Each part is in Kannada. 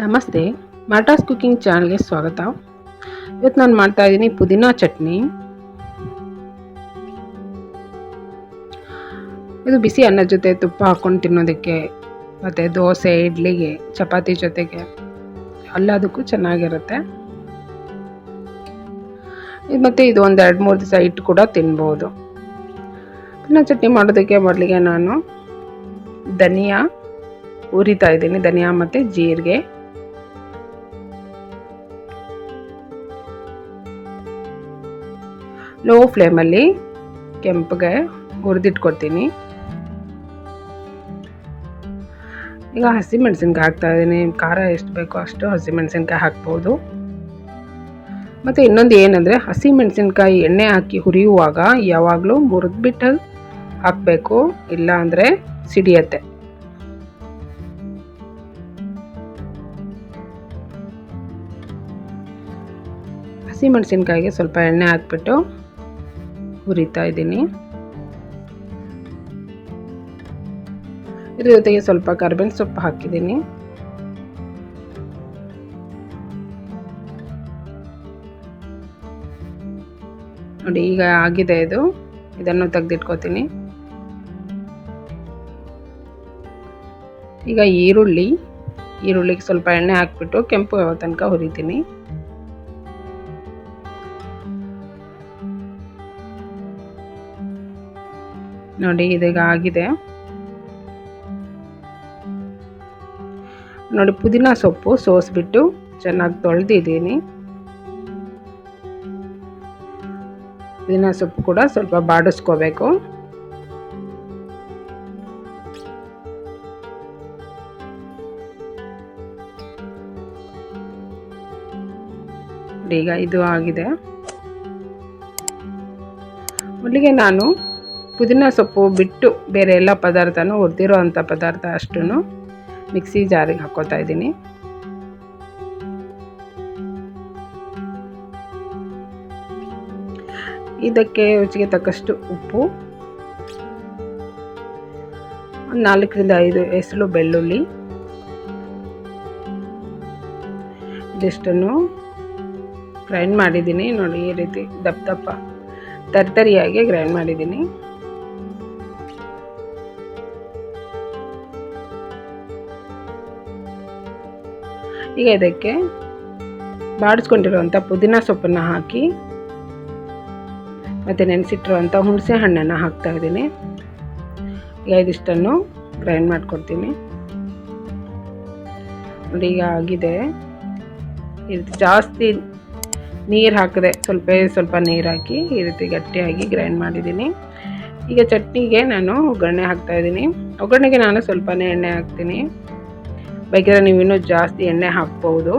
ನಮಸ್ತೆ ಮರಟಾಸ್ ಕುಕ್ಕಿಂಗ್ ಚಾನಲ್ಗೆ ಸ್ವಾಗತ. ಇವತ್ತು ನಾನು ಮಾಡ್ತಾ ಇದ್ದೀನಿ ಪುದೀನಾ ಚಟ್ನಿ. ಇದು ಬಿಸಿ ಅನ್ನದ ಜೊತೆ ತುಪ್ಪ ಹಾಕ್ಕೊಂಡು ತಿನ್ನೋದಕ್ಕೆ, ಮತ್ತು ದೋಸೆ, ಇಡ್ಲಿಗೆ, ಚಪಾತಿ ಜೊತೆಗೆ, ಎಲ್ಲದಕ್ಕೂ ಚೆನ್ನಾಗಿರುತ್ತೆ. ಇದು ಮತ್ತು ಇದು ಒಂದು ಎರಡು ಮೂರು ದಿವಸ ಇಟ್ಟು ಕೂಡ ತಿನ್ಬೋದು. ಪುದೀನಾ ಚಟ್ನಿ ಮಾಡೋದಕ್ಕೆ ಮೊದಲಿಗೆ ನಾನು ಧನಿಯಾ, ಉರಿತಾ ಇದ್ದೀನಿ, ಧನಿಯಾ ಮತ್ತು ಜೀರಿಗೆ. ಲೋ ಫ್ಲೇಮಲ್ಲಿ ಕೆಂಪಗೆ ಹುರಿದಿಟ್ಕೊಡ್ತೀನಿ. ಈಗ ಹಸಿಮೆಣಸಿನ್ಕಾಯಿ ಹಾಕ್ತಾ ಇದ್ದೀನಿ. ಖಾರ ಎಷ್ಟು ಬೇಕೋ ಅಷ್ಟು ಹಸಿಮೆಣಸಿನ್ಕಾಯಿ ಹಾಕ್ಬೋದು. ಮತ್ತು ಇನ್ನೊಂದು ಏನಂದರೆ ಹಸಿಮೆಣಸಿನ್ಕಾಯಿ ಎಣ್ಣೆ ಹಾಕಿ ಹುರಿಯುವಾಗ ಯಾವಾಗಲೂ ಮುರಿದ್ಬಿಟ್ಟು ಹಾಕಬೇಕು. ಇಲ್ಲ ಅಂದರೆ ಸಿಡಿಯತ್ತೆ. ಹಸಿಮೆಣಸಿನ್ಕಾಯಿಗೆ ಸ್ವಲ್ಪ ಎಣ್ಣೆ ಹಾಕ್ಬಿಟ್ಟು ಹುರಿತಾ ಇದ್ದೀನಿ. ಇದ್ರ ಜೊತೆಗೆ ಸ್ವಲ್ಪ ಕರ್ಬೇವಿನ ಸೊಪ್ಪು ಹಾಕಿದ್ದೀನಿ. ನೋಡಿ, ಈಗ ಆಗಿದೆ ಇದು. ಇದನ್ನು ತೆಗೆದಿಟ್ಕೋತೀನಿ. ಈಗ ಈರುಳ್ಳಿ, ಈರುಳ್ಳಿಗೆ ಸ್ವಲ್ಪ ಎಣ್ಣೆ ಹಾಕ್ಬಿಟ್ಟು ಕೆಂಪು ತನಕ ಹುರಿತೀನಿ. ನೋಡಿ ಇದೀಗ ಆಗಿದೆ ನೋಡಿ, ಪುದೀನ ಸೊಪ್ಪು ಸೋಸ್ಬಿಟ್ಟು ಚೆನ್ನಾಗಿ ತೊಳೆದಿದ್ದೀನಿ. ಪುದೀನ ಸೊಪ್ಪು ಕೂಡ ಸ್ವಲ್ಪ ಬಾಡಿಸ್ಕೋಬೇಕು. ಈಗ ಇದು ಆಗಿದೆ. ಮೊದಲಿಗೆ ನಾನು ಪುದೀನ ಸೊಪ್ಪು ಬಿಟ್ಟು ಬೇರೆ ಎಲ್ಲ ಪದಾರ್ಥನೂ ಹುರಿದಿರೋ ಅಂಥ ಪದಾರ್ಥ ಅಷ್ಟೂ ಮಿಕ್ಸಿ ಜಾರಿಗೆ ಹಾಕ್ಕೋತಾ ಇದ್ದೀನಿ. ಇದಕ್ಕೆ ರುಚಿಗೆ ತಕ್ಕಷ್ಟು ಉಪ್ಪು. ನಾಲ್ಕರಿಂದ ಐದು ಹೆಸರು ಬೆಳ್ಳುಳ್ಳಿ. ಇದಿಷ್ಟನ್ನು ಗ್ರೈಂಡ್ ಮಾಡಿದ್ದೀನಿ. ನೋಡಿ ಈ ರೀತಿ ದಪ್ಪ ದಪ್ಪ ತರ್ತರಿಯಾಗಿ ಗ್ರೈಂಡ್ ಮಾಡಿದ್ದೀನಿ. ಈಗ ಇದಕ್ಕೆ ಬಾಡಿಸ್ಕೊಂಡಿರುವಂಥ ಪುದೀನ ಸೊಪ್ಪನ್ನು ಹಾಕಿ ಮತ್ತು ನೆನೆಸಿಟ್ಟಿರುವಂಥ ಹುಣಸೆ ಹಣ್ಣನ್ನು ಹಾಕ್ತಾ ಇದ್ದೀನಿ. ಈಗ ಇದಿಷ್ಟನ್ನು ಗ್ರೈಂಡ್ ಮಾಡ್ಕೊಡ್ತೀನಿ. ನೋಡಿ, ಈಗ ಆಗಿದೆ. ಇದು ಜಾಸ್ತಿ ನೀರು ಹಾಕಿದೆ ಸ್ವಲ್ಪ ಸ್ವಲ್ಪ ನೀರು ಹಾಕಿ ಈ ರೀತಿ ಗಟ್ಟಿಯಾಗಿ ಗ್ರೈಂಡ್ ಮಾಡಿದ್ದೀನಿ. ಈಗ ಚಟ್ನಿಗೆ ನಾನು ಒಗ್ಗರಣೆ ಹಾಕ್ತಾಯಿದ್ದೀನಿ ಒಗ್ಗರಣೆಗೆ ನಾನು ಸ್ವಲ್ಪನೇ ಎಣ್ಣೆ ಹಾಕ್ತೀನಿ. ಬೇಕಿದ್ರೆ ನೀವು ಇನ್ನೂ ಜಾಸ್ತಿ ಎಣ್ಣೆ ಹಾಕ್ಬೋದು.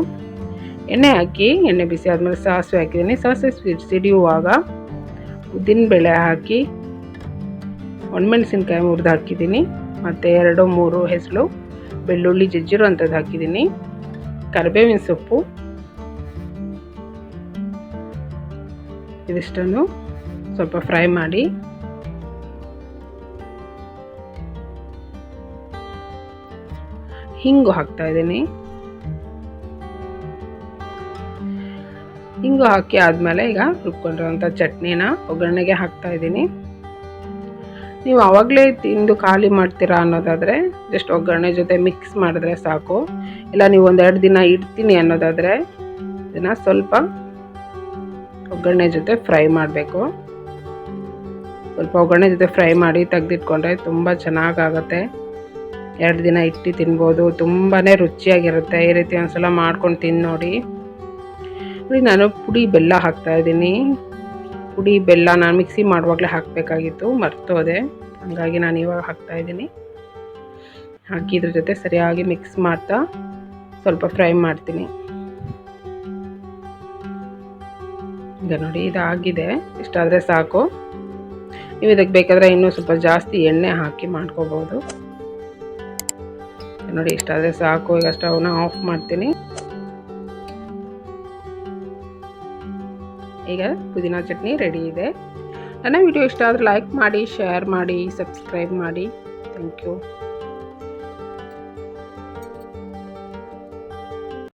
ಎಣ್ಣೆ ಹಾಕಿ, ಎಣ್ಣೆ ಬಿಸಿ ಆದಮೇಲೆ ಸಾಸಿವೆ ಹಾಕಿದ್ದೀನಿ. ಸಾಸಿವೆ ಸಿಡಿಯುವಾಗ ಉದ್ದಿನಬೇಳೆ ಹಾಕಿ, ಒಣಮೆಣಸಿನ್ಕಾಯಿ ಮುರಿದು ಹಾಕಿದ್ದೀನಿ. ಮತ್ತು ಎರಡು, ಮೂರು ಹೆಸರು ಬೆಳ್ಳುಳ್ಳಿ ಜಜ್ಜಿರೋ ಅಂಥದ್ದು ಹಾಕಿದ್ದೀನಿ. ಕರಿಬೇವಿನ ಸೊಪ್ಪು. ಇದಿಷ್ಟನ್ನು ಸ್ವಲ್ಪ ಫ್ರೈ ಮಾಡಿ ಹಿಂಗು ಹಾಕ್ತಾ ಇದ್ದೀನಿ. ಹಿಂಗು ಹಾಕಿ ಆದಮೇಲೆ ಈಗ ರುಬ್ಕೊಂಡಿರೋಂಥ ಚಟ್ನಿನ ಒಗ್ಗರಣೆಗೆ ಹಾಕ್ತಾ ಇದ್ದೀನಿ. ನೀವು ಆವಾಗಲೇ ತಿಂದು ಖಾಲಿ ಮಾಡ್ತೀರಾ ಅನ್ನೋದಾದರೆ ಜಸ್ಟ್ ಒಗ್ಗರಣೆ ಜೊತೆ ಮಿಕ್ಸ್ ಮಾಡಿದ್ರೆ ಸಾಕು. ಇಲ್ಲ, ನೀವು ಒಂದೆರಡು ದಿನ ಇಡ್ತೀನಿ ಅನ್ನೋದಾದರೆ, ಇದನ್ನು ಸ್ವಲ್ಪ ಒಗ್ಗರಣೆ ಜೊತೆ ಫ್ರೈ ಮಾಡಬೇಕು. ಸ್ವಲ್ಪ ಒಗ್ಗರಣೆ ಜೊತೆ ಫ್ರೈ ಮಾಡಿ ತೆಗೆದಿಟ್ಕೊಂಡ್ರೆ ತುಂಬ ಚೆನ್ನಾಗಾಗುತ್ತೆ. ಎರಡು ದಿನ ಇಟ್ಟು ತಿನ್ಬೋದು. ತುಂಬಾ ರುಚಿಯಾಗಿರುತ್ತೆ. ಈ ರೀತಿ ಒಂದ್ಸಲ ಮಾಡ್ಕೊಂಡು ತಿಂದು ನೋಡಿ. ನೋಡಿ, ನಾನು ಪುಡಿ ಬೆಲ್ಲ ಹಾಕ್ತಾಯಿದ್ದೀನಿ ಪುಡಿ ಬೆಲ್ಲ ನಾನು ಮಿಕ್ಸಿ ಮಾಡುವಾಗಲೇ ಹಾಕಬೇಕಾಗಿತ್ತು. ಮರ್ತೋದೆ. ಹಾಗಾಗಿ ನಾನು ಇವಾಗ ಹಾಕ್ತಾಯಿದ್ದೀನಿ ಹಾಕಿ ಇದ್ರ ಜೊತೆ ಸರಿಯಾಗಿ ಮಿಕ್ಸ್ ಮಾಡ್ತಾ ಸ್ವಲ್ಪ ಫ್ರೈ ಮಾಡ್ತೀನಿ. ಈಗ ನೋಡಿ, ಇದಾಗಿದೆ. ಇಷ್ಟಾದರೆ ಸಾಕು. ನೀವು ಇದಕ್ಕೆ ಬೇಕಾದರೆ ಇನ್ನೂ ಸ್ವಲ್ಪ ಜಾಸ್ತಿ ಎಣ್ಣೆ ಹಾಕಿ ಮಾಡ್ಕೋಬೋದು. ನೋಡಿ ಇಷ್ಟಾದರೆ ಸಾಕು. ಈಗ ಸ್ಟವ್ನ ಆಫ್ ಮಾಡ್ತೀನಿ. ಈಗ ಪುದೀನ ಚಟ್ನಿ ರೆಡಿ ಇದೆ. ನನ್ನ ವಿಡಿಯೋ ಇಷ್ಟ ಆದರೆ ಲೈಕ್ ಮಾಡಿ ಶೇರ್ ಮಾಡಿ ಸಬ್ಸ್ಕ್ರೈಬ್ ಮಾಡಿ. Thank you